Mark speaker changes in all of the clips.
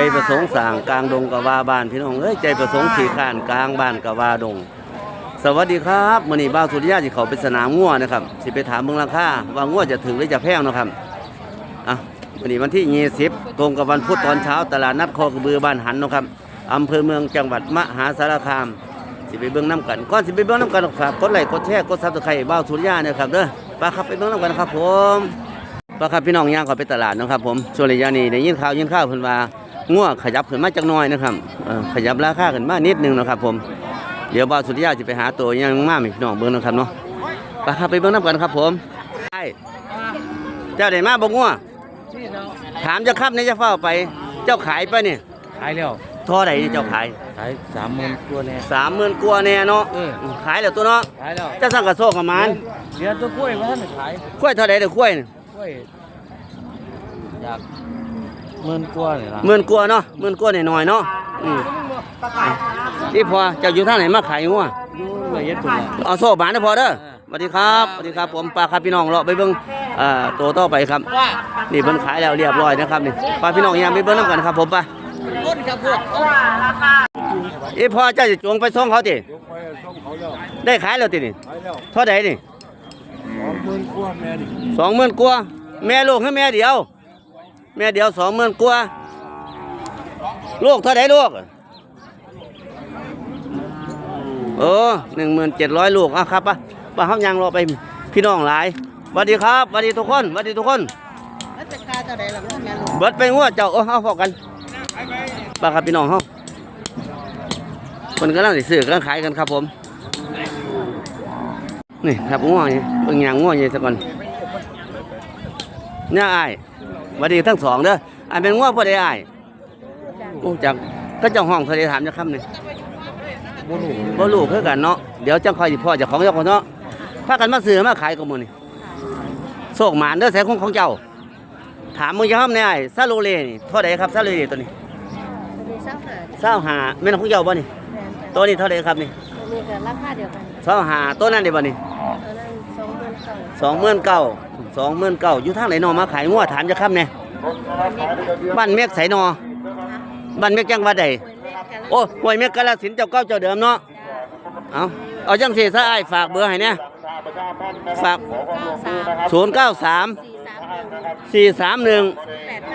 Speaker 1: ใจประสงค์สางกลางดงกะว่าบ้านพี่น้องเอ้ยใจประสงค์ขี่ข้านกลางบ้านกะว่าดง สวัสดีครับมื้อนี้บ่าวสุริยะสิเขาไปสนามงัวนะครับสิไปถามเบิ่งราคาว่างัวจะถึงหรือจะแพงเนาะครับอะวันนี้วันที่20ตรงกับวันพุธตอนเช้าตลาดนัดคอกระบือบ้านหันนะครับอำเภอเมืองจังหวัดมหาสารคาม สิไปเบิ่งน้ำกันก่อนสิไปเบิ่งน้ำกันฝากกดไลค์กดแชร์กดซับสไครต์บ้าวสุริยะเนี่ยครับเด้อไปครับไปเบิ่งน้ำกันครับผมไปครับพี่น้องย่างเขาไปตลาดเนาะครับผมส่วนระยะนี้ได้ยินข่าวยินข่าวเพิ่นว่า งัวขยับขึ้นมาจักหน่อยนะครับเออขยับราคาขึ้นมานิดนึงเนาะครับผมเดี๋ยวบ้าวสุริยะจะไปหาตัวยังมาให้พี่น้องเบิ่งเนาะครับเนาะไปครับไปเบิ่งน้ำกันครับผมไอ้เจ้าได้มาบ่งัวถามเจะครับนี่จะเฝ้าไป เจ้าขายไปนี่
Speaker 2: ขายแล้ว
Speaker 1: เท่าใดนี่เจ้าขาย
Speaker 2: ขายสามหมื่นตัวแน่
Speaker 1: สามหมื่นกว่าแน่เนาะ
Speaker 2: เออ
Speaker 1: ขายแล้วตัวเนาะ
Speaker 2: ขายแล้ว
Speaker 1: เจ้าสั่งกระโซกกับมัน
Speaker 2: เดือนตัวกล้วยว่าท่านได้ขาย
Speaker 1: กล้วยเท่าใดเด้อกล้วยนี่
Speaker 2: กล้วยอยากห มื่นกว่าเนี่ยละ
Speaker 1: หมื่นกว่าเนาะหมื่นกว่าหน่อยๆเนาะอืมนี่พอเจ้าอยู่ทางไหนมาขายงัว
Speaker 2: อยู่ละเอียดพุ่นละ
Speaker 1: เอาโซ่บานได้พอเด้อสวัสดีครับสวัสดีครับ ผมปลาครับพี่น้องเราะไปเบิ่งอ่าตัวต่อไปครับนี่เพิ่นขายแล้วเรียบร้อยนะครับนี่ปลาพี่น้องยังไปเบิ่งนํกันครับ ผมปะ
Speaker 2: ต้นครับพวก
Speaker 1: อีพอเจ้าจะจงไปส่งเขาติ
Speaker 2: ยกไปส่งเขาแล้ว
Speaker 1: ได้ขายแล้วตินี่
Speaker 2: ขายแล้ว
Speaker 1: เท่าใดนี่
Speaker 2: สองหมื่นกว่าแม่นี่
Speaker 1: 20,000กว่าแม่ลูกให้แม่เดียว แม่เดียว20,000กว่าลูกเท่าใดลูกเออหนึ่งหมื่นเจ็ดร้อยลูกอะครับปะปะห้ามยังรอไปพี่น้องหลายสวัสดีครับสวัสดีทุกคนสวัสดีทุกคน
Speaker 3: มันจะค่าเท่าใดล่ะแม่ลูก
Speaker 1: เบิดไปงัวเจ้าเออเอาพอกันปะครับพี่น้องเฮาคนกำลังสิซื้อกำลังขายกันครับผม นี่ครับงัวนี่เบิ่งยางงัวนี่ซะก่อน เนี่ยอ้ายสวัสดีทั้งสองเด้ออ้ายเป็นงัวบ่ได้อ้ายโอ้จักก็เจ้าห้องทะเลถามจะคำนี่
Speaker 2: บ่รู้
Speaker 1: บ่รู้คือกันเนาะเดี๋ยวจังคอยสิพ่อเจ้าของเจ้าของเนาะพากันมาซื้อมาขายกับมื้อนี่โชคหมานเด้อแสของของเจ้า ถามมึงจะทำแน่ไอ้ซาโลเลนี่เท่าใดครับซาโลเลตัวนี้
Speaker 3: มีเศร้าหา
Speaker 1: เศร้าหาแม่นของเจ้าบ่นี่
Speaker 3: แฟนแต่
Speaker 1: ตัวนี้เท่าใดครับนี่
Speaker 3: ตัวนี้ก็ราคาเดียวกัน
Speaker 1: เศร้าหาตัวนั้นได้บ่นี่
Speaker 3: ตัวนั้นสองหมื่นเก้า
Speaker 1: สองหมื่นเก้าสองหมื่นเก้าอยู่ทางไหนนอมาขายงัวถามจะครับเนี่ยบ้านเมฆไสนอบ้านเมฆจังหวัดใด
Speaker 3: โอ้ย
Speaker 1: โอ้ห้วยเมฆกาฬสินธุ์เจ้าเก่าเจ้าเดิมเนาะเอาเอาจังสิซะอ้ายฝากเบอร์ให้เนี่ยฝาก
Speaker 3: เก้าสาม
Speaker 1: 093
Speaker 3: สี่สามหนึ่ง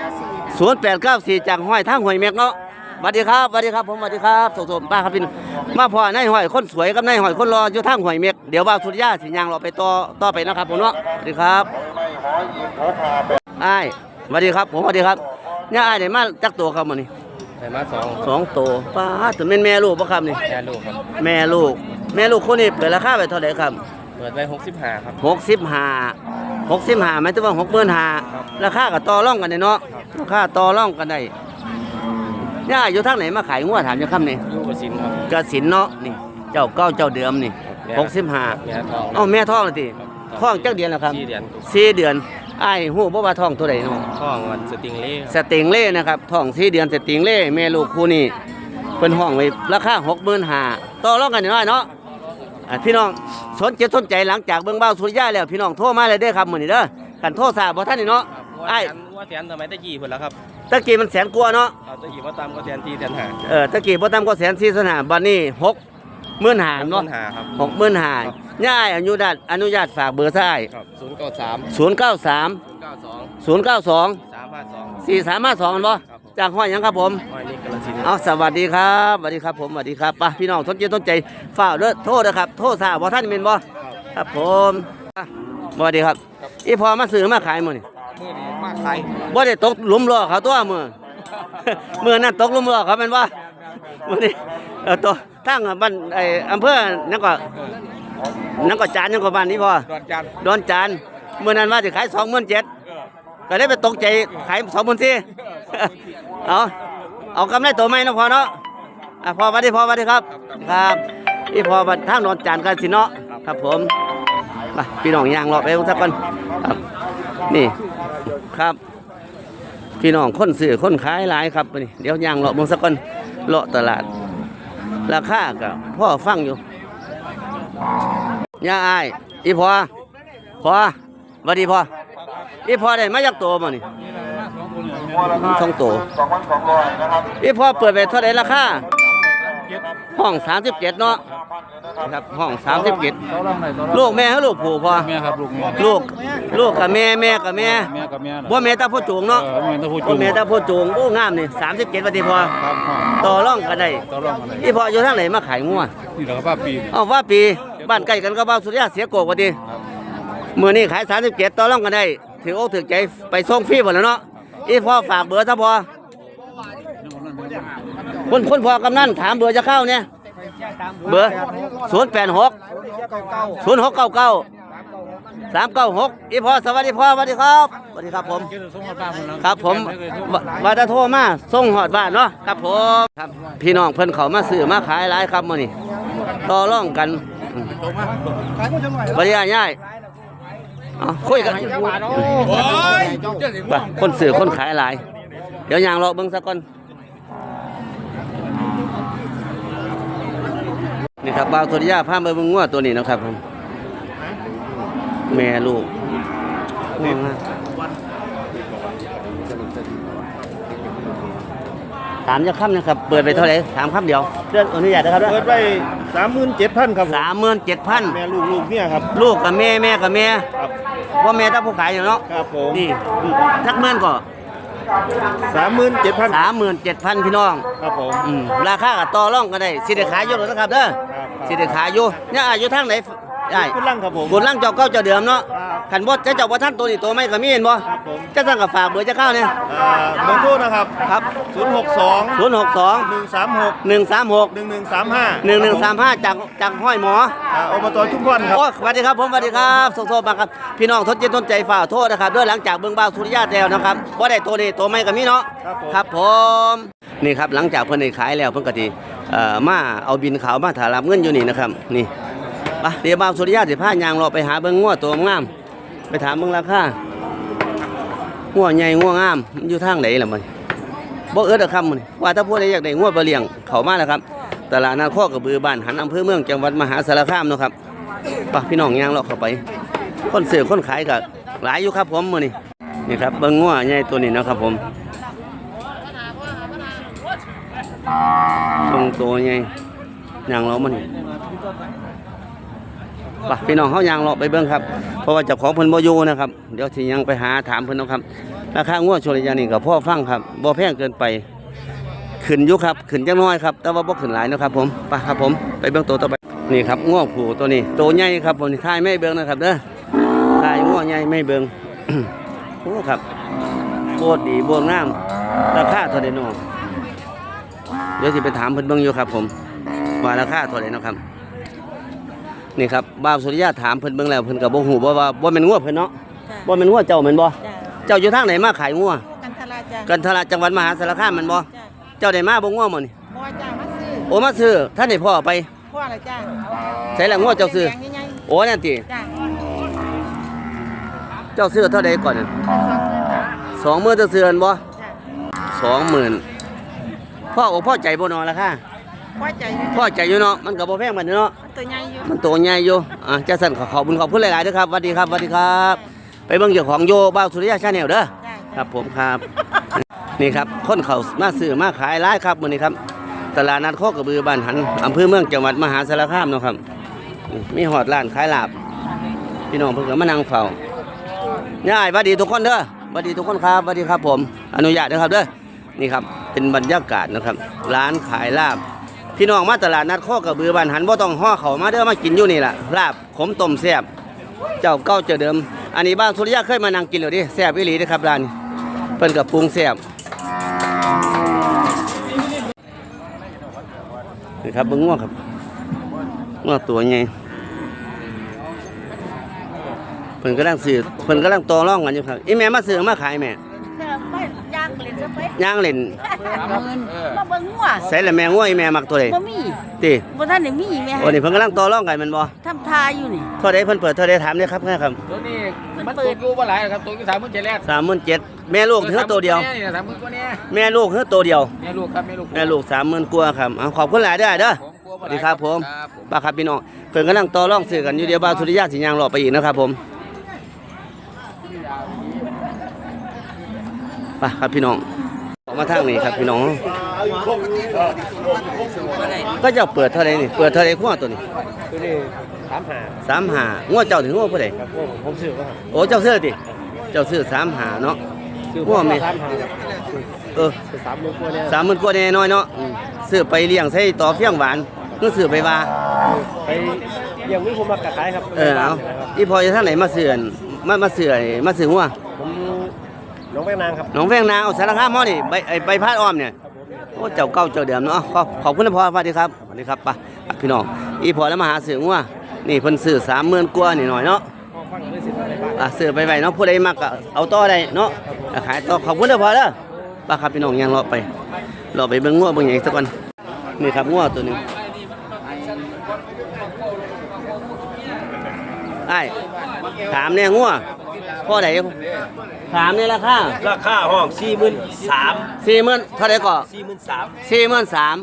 Speaker 1: 431
Speaker 3: แปดเก้าสี่
Speaker 1: 0894จากห้อยทางห้วยเมฆเนาะสวัสดีครับสวัสดีครับผมสวัสดีครับสมๆป้าครับพี่น้องมาพ่อนายห้อยคนสวยกับนายห้อยคนรออยู่ทางห้วยเมฆเดี๋ยวบ่าวสุริยาสิย่างเราไปต่อต่อไปนะครับผมเนาะสวัสดีครับ อ้ายสวัสดีครับ ผมสวัสดีครับเนี่ยอ้ายได้มาจักตัวครับมื้อนี้
Speaker 2: ใส่มาสอง
Speaker 1: สองตัวป้าดตัวแม่นแม่ลูกบ่ครับนี่
Speaker 2: แม่ลูกครับ
Speaker 1: แม่ลูก แม่ลูกคนนี้เปิดราคาไปเท่าไหร่ครับ
Speaker 2: เปิดไว้หกสิบห้าครับ
Speaker 1: 65 65หมายถึงว่า65,000ราคาก็ต่อรองกันได้เนาะ ราคาต่อรองกันได้เนี่ยอยู่ทางไหนมาขายงัวถามจังคำนี่
Speaker 2: ลูกกระสินครับ
Speaker 1: กสินเนาะนี่ เจ้าเก้าเจ้าเดิมนี่
Speaker 2: แม่
Speaker 1: หกสิบห้า
Speaker 2: แม่ทอง
Speaker 1: เอ้าแม่ท้องเลยติ ท้องจักเดือนแล้วครับ
Speaker 2: สี่เดือน
Speaker 1: สี่เดือนอ้ายฮู้บ่ว่าท้องตัวใดเนาะ
Speaker 2: ทองวันสติงเล่
Speaker 1: สติงเล่นะครับท้องสี่เดือนสติงเล่แม่ลูกคู่นี้เพิ่นห้องไว้ราคา65,000ต่อรองกันน้อยเนาะอะพี่น้องสนใจสนใจหลังจากเบิ่งเบ้าสุริยะแล้วพี่น้องโทรมาเลยเด้อครับมื้อนี้เด้อกันโทรทราบบ่ทันนี่เนาะ
Speaker 2: ไอ้
Speaker 1: อ้าย
Speaker 2: ว่าแทนทำไมตะกี้พุ่นแล้วครับ
Speaker 1: ตะกี้มันแสนกว่าเนาะ
Speaker 2: เอาตะกี้ว่าตามก็แทนที่แทนหา
Speaker 1: เออตะกี้บ่ต่ำกว่าแสนสี่สนามบัดนี้หกหมื่นหาเนาะ
Speaker 2: หาครับ
Speaker 1: หกหมื่นหา ย่ายอนุญาตอนุญาตฝากเบอร์ซ้าย
Speaker 2: ครับศูนย์เก้าสาม
Speaker 1: ศูนย์เก้าสาม
Speaker 2: เก้าสอง
Speaker 1: ศูนย์เก้าสอง
Speaker 2: สามห้าสอง
Speaker 1: สี่สามห้าสองมันบ่
Speaker 2: ครับผม
Speaker 1: จากห้อยหยังครับผม
Speaker 2: ห้อยนี่กระสิน
Speaker 1: เอาสวัสดีครับสวัสดีครับผมสวัสดีครับป่ะพี่น้องสนใจสนใจฝ้ากเด้อโทษนะครับ โทษสาบ่ท่านเป็นบ่ครับผมอะสวัสดีครับอีพอมาซื้อมาขายมื้อนี่
Speaker 2: มือนี้มากใคร
Speaker 1: บ่ได้ตกหลุมล้อเขาตัวมื้อมื้อนั้นตกหลุมล้อเขาเป็นบ่มื้อนี้เออตัวทั้งบ้านไอ้อำเภอนั่นก็ นั่นก็จานนั่นก็บ้านนี้พอ
Speaker 2: ดอนจันทร์
Speaker 1: ดอนจานเมื่อนั้นว่าจะขายสองหมื่นเจ็ดก็ได้ไปตกใจขายสองหมื่นสี่เอาเอากำไรตัวไหมนะพอเนาะอะพอมาดิพอมาดิครับ ครับอีพอมาทางดอนจานกันสิเนาะครับผมไปพี่น้องย่างรอไปสักก่อนครับนี่ครับพี่น้องคนซื้อคนขายหลายครับนี่เดี๋ยวย่างรอเบิ่งสักก่อนเลาะตลาด ราคาก็พ่อฟังอยู่ ย่าอายอีพอพอสวัสดีพออีพอได้มาจากตัวมานี่ช่องโตพี่พ่อเปิดไปเท่าไหร่ราคาห้อง37เนาะนะครับห้อง37
Speaker 2: ต่อรองไหนต่อรอง
Speaker 1: ลูกแม่เขาลูกผู้พ่อ
Speaker 2: แม่ครับลูกแม่
Speaker 1: ลูกลูกกับแม่แม่กับแม่
Speaker 2: แม่กับแม่น่ะ
Speaker 1: บ่แม่ตาพ่อจูงเนาะ
Speaker 2: เออแม่ตะพูด
Speaker 1: บ่
Speaker 2: จุ่ม
Speaker 1: แม่ตาพ่อจูงโอ้งามนี่37บาทพอ
Speaker 2: ครับพ่อ
Speaker 1: ต่อรองกันได้
Speaker 2: ต่อรองอะไร
Speaker 1: พี่พ่ออยู่ทางไหนมาขายงัว
Speaker 2: นี่แหละครับป้าปี
Speaker 1: เอ้าว่าปี บ้านใกล้กันก็บ้านสุริยะเสียโกกว่าติมื้อนี้ขาย37ต่อรองกันได้ ถืออกถือใจไปส่งฟรีหมดแล้วเนาะอีพ่อฝากเบอร์ซะพอคนคนพอกำนันถามเบอร์จะเข้าเนี่ยเบอร์086 0699 396อีพ่อสวัสดีพ่อสวัสดีครับสวัสดีครับผม
Speaker 2: เกี่ยวกับสงครามบ้านมัน
Speaker 1: ครับผมวว่าจะโทรมาส่งหอดบ้านเนาะครับผมครับพี่น้องเพิ่นเขามาซื้อมาขายหลายครับมื้อนี้ต่อรองกันอืม บริยาง่ายเอาคุยกันไปคนซื้อคนขายหลาย เดี๋ยวยางรอเบิ่งสักก่อนนี่ครับบ่าวสุริยาพามาเบิ่งงัวตัวนี้นะครับผมแม่ลูกงัวงาม ถามจะค่ำนะครับ เปิดไปเท่าไหร่ถามคำเดียวเรื่องอนุญาตนะครับ
Speaker 4: เปิดไปสามหมื่นเจ็ดพันครับผม
Speaker 1: สามหมื่นเจ็ดพัน
Speaker 4: แม่ลูกลูกเนี่ยครับ
Speaker 1: ลูกกับแม่แม่กับแม่
Speaker 4: ครับ
Speaker 1: ว่าแม่ถ้าผู้ขายอยู่เนาะ
Speaker 4: ครับผม
Speaker 1: นี่ทักเมื่อนก็
Speaker 4: สามหมื่นเจ็ดพัน
Speaker 1: สามหมื่นเจ็ดพันพี่น้อง
Speaker 4: ครับผม
Speaker 1: อืมราคากับต่อรองกันได้สิได้ขายอยู่หรอกนะครับเด้อ
Speaker 4: ครับ
Speaker 1: สิได้ขายอยู่เนี่ยอายุทางไหน ได้
Speaker 4: คุณลั่งครับผม
Speaker 1: บุญร่างเจ้าเก้าเจ้าเดิมเนาะ
Speaker 4: ครับ
Speaker 1: ขันบดจะเจ้าบ่ท่านตัวนี้ตัวไม่ก็มีเห็นบ่
Speaker 4: ครับผม
Speaker 1: จะสั่งกับฝากเบอร์จะเข้าเนี่ย
Speaker 4: อ่าเบอร์โทรนะครับ
Speaker 1: ครับ
Speaker 4: ศูนย์หกสอง
Speaker 1: ศูนย์หกสอง
Speaker 4: หนึ่งสามหก
Speaker 1: หนึ่งสามหก
Speaker 4: หนึ่งหนึ่งสามห้า
Speaker 1: หนึ่งหนึ่งสามห้าจากจากห้อยหมอ
Speaker 4: อบตชุมพรครับ
Speaker 1: โอ้สวัสดีครับผมสวัสดีครับส่งโทรมาครับ พี่น้องทดเจนทนใจฝ่าโทษนะครับด้วยหลังจากเบิ่งบ่าวสุริยะแล้วนะครับว่าได้ตัวนี้ตัวไม่กับมีเนาะ
Speaker 4: ครับผม
Speaker 1: ครับผมนี่ครับหลังจากเพิ่นได้ขายแล้วเพิ่นก็สิเอ่อมาเอาบินขาวมาถารับเงินอยู่นี่นะครับนี่ ปเดี๋ยวบ่าวสุริยะสิพายางเราไปหาเบิ่งงัวตัวงาม ไปถามเบิ่งราคางัวใหญ่งัวงามมันอยู่ทางไหนล่ะมันบ่เอิดอะครับมันว่าถ้าผู้ใดอยากได้งัวไปเลี้ยงเข้ามาแล้วครับตลาดนาข้อกระบือบ้านหันอำเภอเมืองจังหวัดมหาสารคามเนาะครับไปพี่น้องยางเราเข้าไป คนซื้อคนขายก็หลายอยู่ครับผมมือนี้นี่ครับเบิ่งงัวใหญ่ตัวนี้นะครับผมทรงตัวใหญ่ยางเรามัน ปพี่น้องเขายางเราไปเบิ่งครับ เพราะว่าเจ้าของเพิ่นบ่อยู่นะครับ เดี๋ยวสิยังไปหาถามเพิ่นเนาะครับ ราคางวดชนระยะนี้ก็พ่อฟังครับบ่แพงเกินไป ขึ้นอยู่ครับ ขึ้นจังน้อยครับ แต่ว่าบ่ขึ้นหลายนะครับ ผมไปครับผม ไปเบิ่งตัวต่อไป นี่ครับงวผูตัวนี้ ตัวใหญ่ครับผมนี่ทายไม่เบิ่งนะครับเด้อทายงวใหญ่ไม่เบิ่งโอ้ครับโคตรดีโบงามราคาเท่าใดเนาะเดี๋ยวสิไปถามเพิ่นเบิ่งอยู่ครับ ผมว่าราคาเท่าไหร่นาะครับ นี่ครับบ่าวสุริยะถามเพิ่นเบิ่งแล้วเพิ่นก็บ่ฮู้บ่ว่าบ่แม่นงัวเพิ่นเนาะบ่แม่นงัวเจ้าแม่นบ่
Speaker 3: จ้า
Speaker 1: เจ้าอยู่ทางไหนมาขายงัว
Speaker 3: กันทลาจ้า
Speaker 1: กันทราจังหวัดมหาสารคามแม่นบ่
Speaker 3: จ้า
Speaker 1: เจ้าได้มาบ่งัวมื้อนี่
Speaker 3: พ่อจ้ามาซื้อ
Speaker 1: โอ้มาซื้อท่านได้พ่อไป
Speaker 3: พ่ออะไรจ้า
Speaker 1: ใส่ละงัวเจ้าซื้อ
Speaker 3: แดงๆใหญ่
Speaker 1: โอ้นั่นติ
Speaker 3: ๆจ้า
Speaker 1: เจ้าซื้อเท่าใดก่อนนั่น
Speaker 3: สองหมื่นจ้า
Speaker 1: 20,000เจ้าซื้ออันบ่
Speaker 3: จ้า
Speaker 1: 20,000พ่ออกพ่อใจบ่เนอราคา
Speaker 3: พ่อใจอยู่
Speaker 1: พ่อใจอยู่เนาะมันก็บ่แพงปานนี้เนาะ
Speaker 3: มันตัวใหญ่อยู่
Speaker 1: มันตัวใหญ่อยู่อะจะสั่นขอขอบคุณขอบคุณหลายๆด้วยครับสวัสดีครับสวัสดีครับ ไปเบิ่งเจ้าของโยบ้าวสุริยะชาแนลเด้อ
Speaker 3: จ้า
Speaker 1: ครับผมครับ นี่ครับคนเขามาซื้อมาขายร้ายครับมื้อนี้ครับ ตลาดนัดโคกระบือบ้านหันอำเภอเมืองจังหวัดมหาสารคามเนาะครับนี่มีหอดร้านขายลาบ พี่น้องเพิ่นก็มานั่งเฝ้าย่ายสวัสดีทุกคนเด้อสวัสดีทุกคนครับสวัสดีครับผม อนุญาตนะครับเด้อนี่ครับเป็นบรรยากาศนะครับ ร้านขายลาบ พี่น้องมาตลาดนัดโคกระบือบ้านหันบ่ต้องห่อเขามาเด้อมากินอยู่นี่แหละลาบขมต้มแซ่บเจ้าเก่าเจ้าเดิม อันนี้บ้านสุริยะเคยมานั่งกินแล้วดิแซ่บอีหลีเด้อครับร้านนี้เพิ่นกับปรุงแซ่บนี่ครับเบิ่งง่วงครับง่วงตัวใหญ่เพิ่นกำลังซื้อเพิ่นกำลังต่อรองกันอยู่ครับอีแม่มาซื้อมาขายแม่
Speaker 3: จ้าไปย่างเล่นซะไป
Speaker 1: ย่างเล่น
Speaker 3: หมื่นมาเบิ่งงัว
Speaker 1: ใส่ละแม่ง่วงอีแม่มักตัวใด
Speaker 3: บ่มี
Speaker 1: ติ
Speaker 3: บ่ทันได้มีแม่
Speaker 1: โอ้นี่เพิ่นกำลังต่อรองกันแมันบ่
Speaker 3: ทำทาอยู่นี่
Speaker 1: เท่าใดเพิ่นเปิดเท่าใดถามเด้อครับแม่ครับ
Speaker 2: ตัวนี้
Speaker 3: มัน
Speaker 2: มัน
Speaker 3: เปิ
Speaker 2: ต
Speaker 3: ด
Speaker 2: กอยู่บ่หลายครับตกอยู่สามหมื่นเจ็ดแรก
Speaker 1: สามหมื่นเจ็ดแม่ลูกเท่าตัวเดียว
Speaker 2: นี่สามหมื่นกว่าเนี่ย
Speaker 1: แม่ลูกเท่าตัวเดียว
Speaker 2: แม่ลูกครับแม่ลูก
Speaker 1: แม่ลูกสามหมื่นกว่าครับเอาขอบคุณหลายเด้อเด้อ
Speaker 2: ผมกลัว
Speaker 1: ส
Speaker 2: บ่
Speaker 1: วัส
Speaker 2: หลาย
Speaker 1: ดีครับผม
Speaker 2: ครับผม
Speaker 1: ป้าครับพี่น้องเพิ่นกำลังต่อรองซื้อกันอยู่เดียวบ้านสุริยะสิยางรอไปอีกนะครับผมไปไปครับพี่น้อง ออกมาทางนี้ครับพี่น้อง ก็เจ้าเปิดเท่าไหรนี่ เปิดเท่าไหรขั้วตัวนี้
Speaker 2: ตัวนี้สามหา
Speaker 1: สามหาง้อเจ้าถึงง้อผู้ใด
Speaker 2: ครับผมผมซื้อว่า
Speaker 1: โอ้เจ้าซื้อติเจ้าซื้อสามหาเนาะ
Speaker 2: ซื้อ
Speaker 1: ว่าไหม
Speaker 2: สามหา
Speaker 1: เออ
Speaker 2: ซื้อสามหมื่นกว่าเนี่ย
Speaker 1: สามหมื่นกว่าแน่น้อยเนาะอืมซื้อไปเลี้ยงใส่ต่อเฟี้ยงหวานก็ซื้อไปว่า
Speaker 2: ไปเลี้ยังวิผมมากระขายครับ
Speaker 1: เออเอา
Speaker 2: ครับ
Speaker 1: อีพอจะท่านไหนมาเสื่อนมามาเสื่อมาเสื่อหัว
Speaker 2: ผม น้องแม่นางครับ
Speaker 1: หนองแวงนางเอาสารคามอนี่ใบไอ้ใบพาดอ้อมเนี่ย โอ้เจ้าเก่าเจ้าเดิมเนาะขอบขอบคุณนะพ่อสวัสดีครับสวัสดีครับไปพี่น้องอีพอแล้วมาหาเสื่อหัวนี่เพิ่นซื้อสามหมื่นกว่านี่หน่อยเนาะอะซื้อไปไว้เนาะผู้ใดมักก็เอาต่อได้เนาะอะขายต่อขอบคุณเด้อพอเด้อไป้าครับพี่น้องยังรอไปรอไปเบิ่งงัวเบิ่งหยังอีกสักก่อนนี่ครับงัวตัวหนึงไอ้ายถามแน่งัว พ่อใดถามนี่ราคา
Speaker 2: ราคาห้องสี่หมื่นสาม
Speaker 1: สี่หมื่นเท่าใดก็
Speaker 2: สี่หมื่นสาม
Speaker 1: สี่หมื่นสาม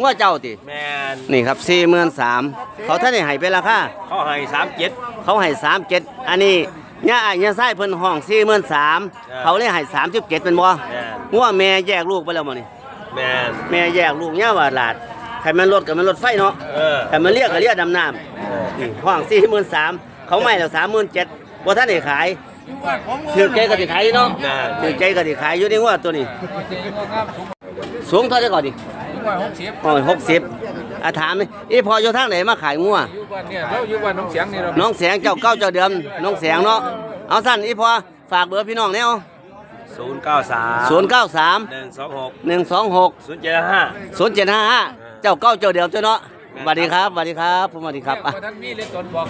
Speaker 1: งัวเจ้าติ
Speaker 2: แมน
Speaker 1: นี่ครับสี่หมื่นสามเขาท่านได้ให้เป็นราคา
Speaker 2: เขาให้สามเจ็ด
Speaker 1: เขาให้สามเจ็ดอันนี้ย่าอ้ายย่าไส้เพิ่นห้องสี่หมื่นสามเขาเลยให้สามสิบเจ็ดเป็นบ่
Speaker 2: แมน
Speaker 1: งัวแม่แยกลูกไปแล้วมั้นี่
Speaker 2: แมน
Speaker 1: แม่แยกลูกย่าว่าหลาดใครมันรถกับมันรถไฟเนาะ
Speaker 2: เออ
Speaker 1: ใครมันเรียกก็เรียกดำน้ำนี่ห้องสี่หมื่นสามเขาไม่แล้วสามหมื่นเจ็ดบ่ท่านได้ขาย ถือใจก็สิขายอยู่เนาะ
Speaker 2: แมน
Speaker 1: ถือใจก็สิขายอยู่ในงัวตัวนี้ สูงเท่าไหร่ก่อนดิ
Speaker 5: หกสิบ
Speaker 1: โอ้ยหกสิบอาถามนี่อีพออยู่ทางไหนมาขายงัว
Speaker 5: อยู่บ้านเนี่ยเราอยู่บ้านน้องเสียงนี่เรา
Speaker 1: น้องแสงเจ้าเก้าเจ้าเดิมน้องแสงเนาะเอาสั้นอีพอฝากเบอร์พี่น้องแนว
Speaker 2: ศูนย์เก้าสาม
Speaker 1: ศูนย์เก้าสาม
Speaker 2: หนึ่งสองหก
Speaker 1: หนึ่งสองหก
Speaker 2: ศูนย์เจ็ดห้า
Speaker 1: ศูนย์เจ็ดห้าห้าเจ้าเก้าเจ้าเดิมเจ้าเนาะสวัสดีครับสวัสดีครับผมสวัสดีครับอะ
Speaker 5: ท่านมีเล่นตนบอก